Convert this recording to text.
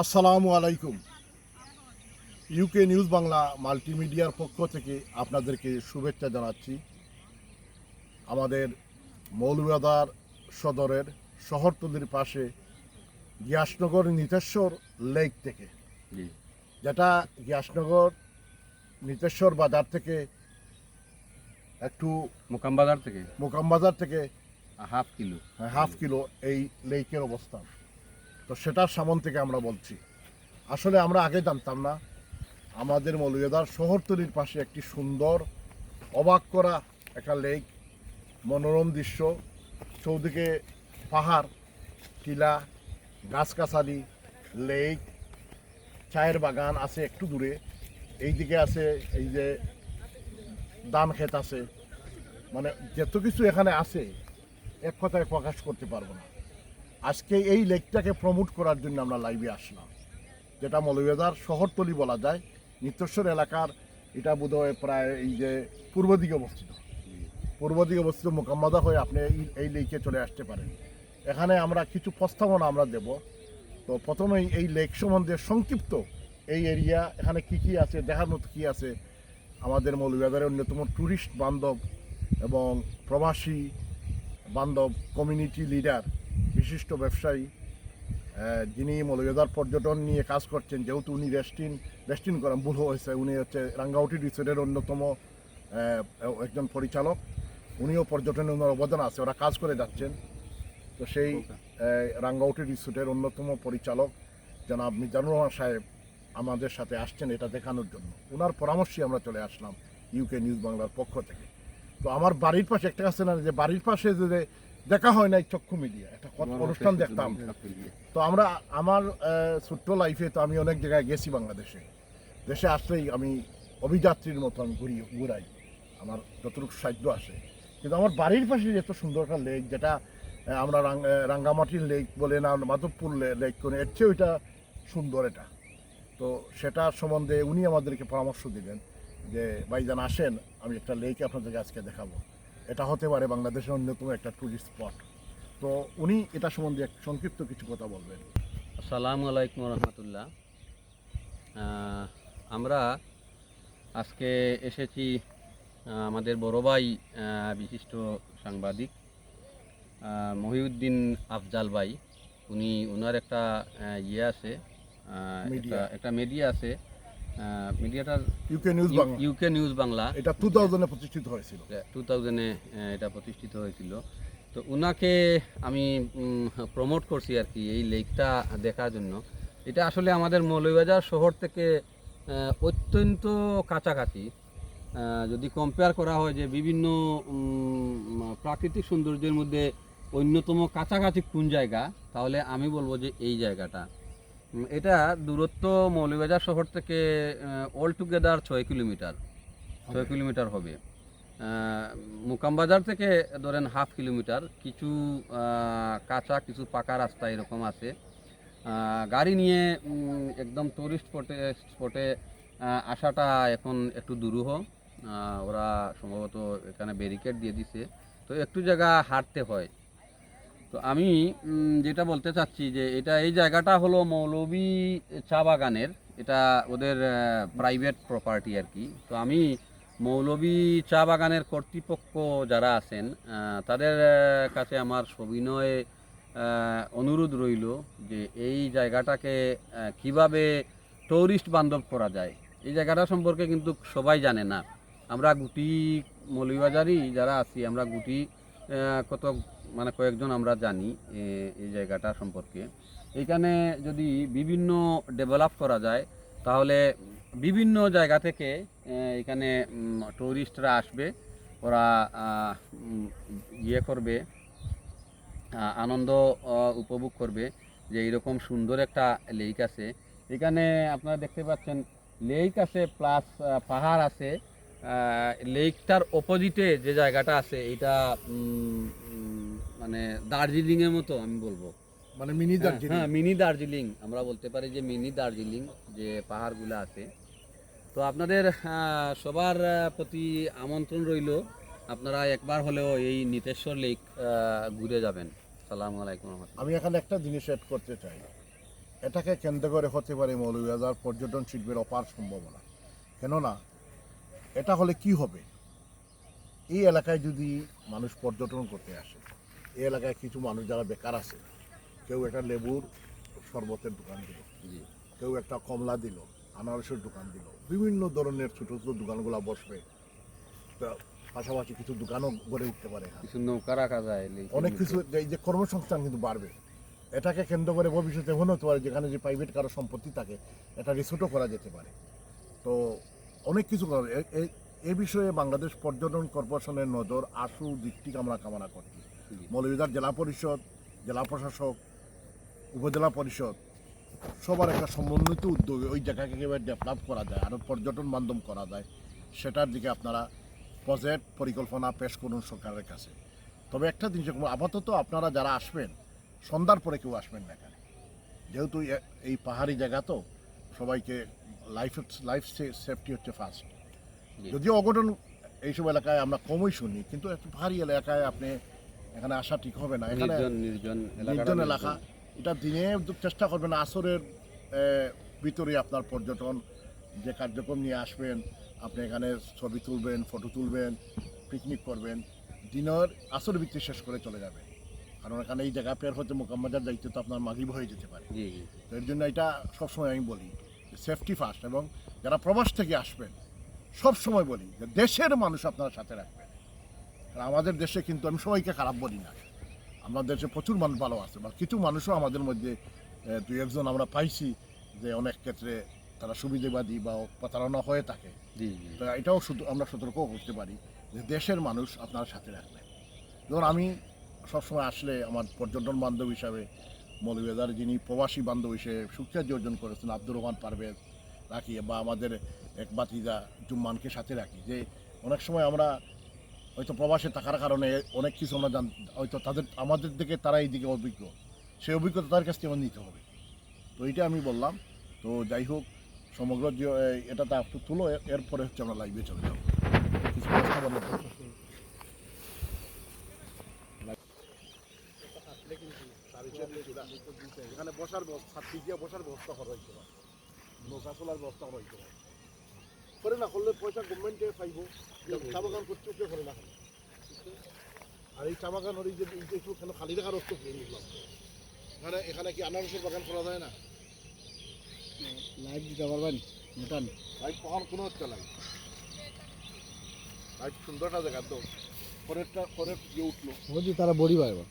আসসালামু আলাইকুম। UK news Bangla মাল্টিমিডিয়ার পক্ষ থেকে আপনাদেরকে শুভেচ্ছা জানাচ্ছি। আমাদের মৌলবাদার সদরের শহরতলির পাশে গিয়াসনগর নিতেশ্বর লেক থেকে। যেটা গিয়াসনগর নিতেশ্বর বাজার থেকে একটু মোকাম বাজার থেকে? মোকাম বাজার থেকে হাফ কিলো। হ্যাঁ হাফ কিলো এই লেকের অবস্থান। তো সেটার সামন থেকে আমরা বলছি। আসলে আমরা আগে জানতাম না, আমাদের মৌলভীবাজার শহরতলির পাশে একটি সুন্দর, অবাক করা একটা লেক মনোরম দৃশ্য। চৌদিকে পাহাড়, টিলা, গাছগাছালি লেক চায়ের বাগান আছে একটু দূরে। এই দিকে আছে এই যে ধান ক্ষেত আছে। মানে যত কিছু এখানে আছে, এক কথায় প্রকাশ করতে পারব না। আজকে এই লেকটাকে প্রমোট করার জন্য আমরা লাইভে আসলাম। যেটা মৌলভীবাজার শহরতলি বলা যায়। নিত্যশ্বর এলাকার এটা বোধহয় প্রায় এই যে পূর্ব দিকে অবস্থিত। পূর্ব দিকে অবস্থিত মোকাম্মদা হয়ে আপনি এই এই লেকে চলে আসতে পারেন। এখানে আমরা কিছু প্রস্তাবনা আমরা দেব। তো প্রথমেই এই লেক সম্বন্ধে সংক্ষিপ্ত এই এরিয়া এখানে কি কি আছে দেখার মতো কি আছে? আমাদের মৌলভীবাজারের অন্যতম ট্যুরিস্ট বান্ধব এবং প্রবাসী বান্ধব কমিউনিটি লিডার বিশিষ্ট ব্যবসায়ী যিনি মৌলভীবাজার পর্যটন নিয়ে কাজ করছেন যেহেতু উনি রেস্টিন রেস্টিন করেন ভুল হয়েছে উনি হচ্ছে রাঙ্গাউটি রিসোর্টের অন্যতম একজন পরিচালক। উনিও পর্যটনে ওনার অবদান আছে ওরা কাজ করে যাচ্ছেন। তো সেই রাঙ্গাউটি রিসোর্টের অন্যতম পরিচালক জনাব মিজানুর রহমান সাহেব আমাদের সাথে আসছেন এটা দেখানোর জন্য। ওনার পরামর্শে আমরা চলে আসলাম ইউকে নিউজ বাংলার পক্ষ থেকে। তো আমার বাড়ির পাশে একটা আছে না যে বাড়ির পাশে যে দেখা হয় না এই চক্ষু মিডিয়া একটা কত- অনুষ্ঠান দেখতাম। তো আমরা আমার ছোট্ট লাইফে তো আমি অনেক জায়গায় গেছি বাংলাদেশে। দেশে আসলেই আমি অভিযাত্রীর মতো আমি ঘুরি ঘুরাই। আমার যতটুকু সাহায্য আসে কিন্তু আমার বাড়ির পাশে যে এত সুন্দর একটা লেক যেটা আমরা রাঙ্গামাটির লেক বলে না মাধবপুর লেক করে এর চেয়ে ওইটা সুন্দর এটা। তো সেটার সম্বন্ধে উনি আমাদেরকে পরামর্শ দিলেন যে ভাইজান আসেন আমি একটা লেক আপনাদেরকে আজকে দেখাবো। এটা হতে পারে বাংলাদেশের অন্যতম একটা টুরিস্ট স্পট তো উনি এটা সম্বন্ধে এক সংক্ষিপ্ত কিছু কথা বলবেন। আসসালামু আলাইকুম রহমতুল্লাহ। আমরা আজকে এসেছি আমাদের বড় ভাই বিশিষ্ট সাংবাদিক মহিউদ্দিন আফজাল ভাই। উনি ওনার একটা ইয়ে আছে একটা মিডিয়া আছে। মিডিয়াটার UK news Bangla. UK news Bangla. এটা টু থাউজেন্ডে প্রতিষ্ঠিত হয়েছিল। টু থাউজেন্ডে এটা প্রতিষ্ঠিত হয়েছিল। তো ওনাকে আমি প্রমোট করছি আর কি এই লেকটা দেখার জন্য। এটা আসলে আমাদের মৌলভীবাজার শহর থেকে অত্যন্ত কাছাকাছি। যদি কম্পেয়ার করা হয় যে বিভিন্ন প্রাকৃতিক সৌন্দর্যের মধ্যে অন্যতম কাছাকাছি কোন জায়গা তাহলে আমি বলব যে এই জায়গাটা। এটা দূরত্ব মৌলভীবাজার শহর থেকে অল টুগেদার ছয় কিলোমিটার। ছয় কিলোমিটার হবে। আহ, মুকাম বাজার থেকে ধরেন হাফ কিলোমিটার। কিছু কাঁচা কিছু পাকা রাস্তা এরকম আছে। গাড়ি নিয়ে একদম টুরিস্ট স্পটে স্পটে আসাটা এখন একটু দুরূহ। ওরা সম্ভবত এখানে ব্যারিকেড দিয়ে দিছে। তো একটু জায়গা হাঁটতে হয়। তো আমি যেটা বলতে চাচ্ছি যে এটা, এই জায়গাটা হলো মৌলভী চা বাগানের, এটা ওদের প্রাইভেট প্রপার্টি আর কি। তো আমি মৌলভী চা বাগানের কর্তৃপক্ষ যারা আছেন তাদের কাছে আমার সবিনয় অনুরোধ রইল যে এই জায়গাটাকে কীভাবে টুরিস্ট বান্ধব করা যায়। এই জায়গাটা সম্পর্কে কিন্তু সবাই জানে না। আমরা গুটি মৌলভীবাজারই যারা আছি, আমরা গুটি কত মানে কয়েকজন আমরা জানি এই জায়গাটা সম্পর্কে। এখানে যদি বিভিন্ন ডেভেলপ করা যায়, তাহলে বিভিন্ন জায়গা থেকে এখানে টুরিস্টরা আসবে, ওরা ইয়ে করবে আনন্দ উপভোগ করবে যে এরকম সুন্দর একটা লেক আছে। এখানে আপনারা দেখতে পাচ্ছেন লেক আছে প্লাস পাহাড় আছে। লেকটার অপোজিটে যে জায়গাটা আছে, এটা মানে দার্জিলিংয়ের মতো আমি বলব। মানে মিনি হ্যাঁ, দার্জিলিং। হ্যাঁ মিনি দার্জিলিং। আমরা বলতে পারি যে মিনি দার্জিলিং যে পাহাড়গুলো আছে। তো আপনাদের সবার প্রতি আমন্ত্রণ রইল। আপনারা একবার হলেও এই নিতেশ্বর লেক ঘুরে যাবেন। সালামু আলাইকুম আমি এখানে একটা জিনিস অ্যাড করতে চাই। এটাকে কেন্দ্র করে হতে পারে মৌলভীবাজার পর্যটন শিল্পের অপার সম্ভাবনা। কেননা এটা হলে কি হবে? এই এলাকায় যদি মানুষ পর্যটন করতে আসে এই এলাকায় কিছু মানুষ যারা বেকার আছে কেউ একটা লেবুর শরবতের দোকান দিল কেউ একটা কমলা দিল আনারসের দোকান দিল বিভিন্ন ধরনের ছোটো ছোটো দোকানগুলো বসবে। তা পাশাপাশি কিছু দোকানও গড়ে উঠতে পারে। কিছু নৌকা রাখা যায় অনেক কিছু এই যে কর্মসংস্থান কিন্তু বাড়বে। এটাকে কেন্দ্র করে ভবিষ্যতে এমন হতে পারে যেখানে যে প্রাইভেট কারও সম্পত্তি থাকে এটা রিসোর্টও করা যেতে পারে। তো অনেক কিছু করা এ- বিষয়ে বাংলাদেশ পর্যটন কর্পোরেশনের নজর আশু দিকটিকে আমরা কামনা করছি। জি। মৌলভীবাজার জেলা পরিষদ জেলা প্রশাসক উপজেলা পরিষদ সবার একটা সমন্বিত উদ্যোগে ওই জায়গাকে কীভাবে ডেভেলপ করা যায় আরও পর্যটন বান্ধব করা যায় সেটার দিকে আপনারা প্রজেক্ট পরিকল্পনা পেশ করুন সরকারের কাছে। তবে একটা জিনিস আপাতত আপনারা যারা আসবেন সন্ধ্যার পরে কেউ আসবেন না এখানে। যেহেতু এই পাহাড়ি জায়গা তো সবাইকে লাইফ লাইফ সেফটি হচ্ছে ফার্স্ট যদিও অঘটন এইসব এলাকায় আমরা কমই শুনি কিন্তু একটু পাহাড়ি এলাকায় আপনি এখানে আসা ঠিক হবে না। এখানে নির্জন। এলাকা। এটা দিনে চেষ্টা করবেন আসরের ভিতরে আপনার পর্যটন যে কার্যক্রম নিয়ে আসবেন আপনি এখানে ছবি তুলবেন ফটো তুলবেন পিকনিক করবেন দিনের আসর ভিত্তি শেষ করে চলে যাবেন। কারণ এখানে এই জায়গা পের হতে মোকাম্মদার দায়িত্ব তো আপনার মাগিব হয়ে যেতে পারে। তো এর জন্য এটা সবসময় আমি বলি সেফটি ফার্স্ট এবং যারা প্রবাস থেকে আসবেন সব সময় বলি যে দেশের মানুষ আপনারা সাথে রাখবেন। কারণ আমাদের দেশে কিন্তু আমি সবাইকে খারাপ বলি না। আমাদের দেশে প্রচুর মানুষ ভালো আছে বা কিছু মানুষও আমাদের মধ্যে দুই একজন আমরা পাইছি যে অনেক ক্ষেত্রে তারা সুবিধাবাদী বা প্রতারণা হয়ে থাকে। এটাও শুধু আমরা সতর্ক করতে পারি যে দেশের মানুষ আপনার সাথে রাখবেন যেমন আমি সবসময় আসলে আমার পর্যটন বান্ধব হিসাবে মৌলভীবাজার যিনি প্রবাসী বান্ধব হিসেবে সুখ্যাতি অর্জন করেছেন আব্দুর রহমান পারভেজ রাখি বা আমাদের এক বাতিজা জুম্মানকে সাথে রাখি যে অনেক সময় আমরা হয়তো প্রবাসে থাকার কারণে অনেক কিছু আমরা জান হয়তো তাদের, আমাদের দিকে তারা এই দিকে অভিজ্ঞ। সেই অভিজ্ঞতা তার কাছ থেকে আমার নিতে হবে। তো এইটা আমি বললাম। তো যাই হোক, সমগ্র যে এটা তা একটু তুলো এরপরে হচ্ছে আমরা লাইভে চলে যাব। কিছু এখানে বসার ব্যবস্থা বসার ব্যবস্থা করা হয়েছে নৌকা চলার ব্যবস্থা করা হয়েছে করে না করলে পয়সা গভর্নমেন্টে পাইব। চা বাগান করছে কেউ করে না আর এই চা বাগান ওর এই যে একটু কেন খালি রাখার অর্থ কি বুঝলাম এখানে এখানে কি আনারসের বাগান করা যায় না? লাইভ দিতে পারবেন মোটান লাইট কখন কোনো হচ্ছে লাইট। লাইট সুন্দরটা জায়গা তো। পরেরটা পরের যে উঠল। তারা বড়ি পারবে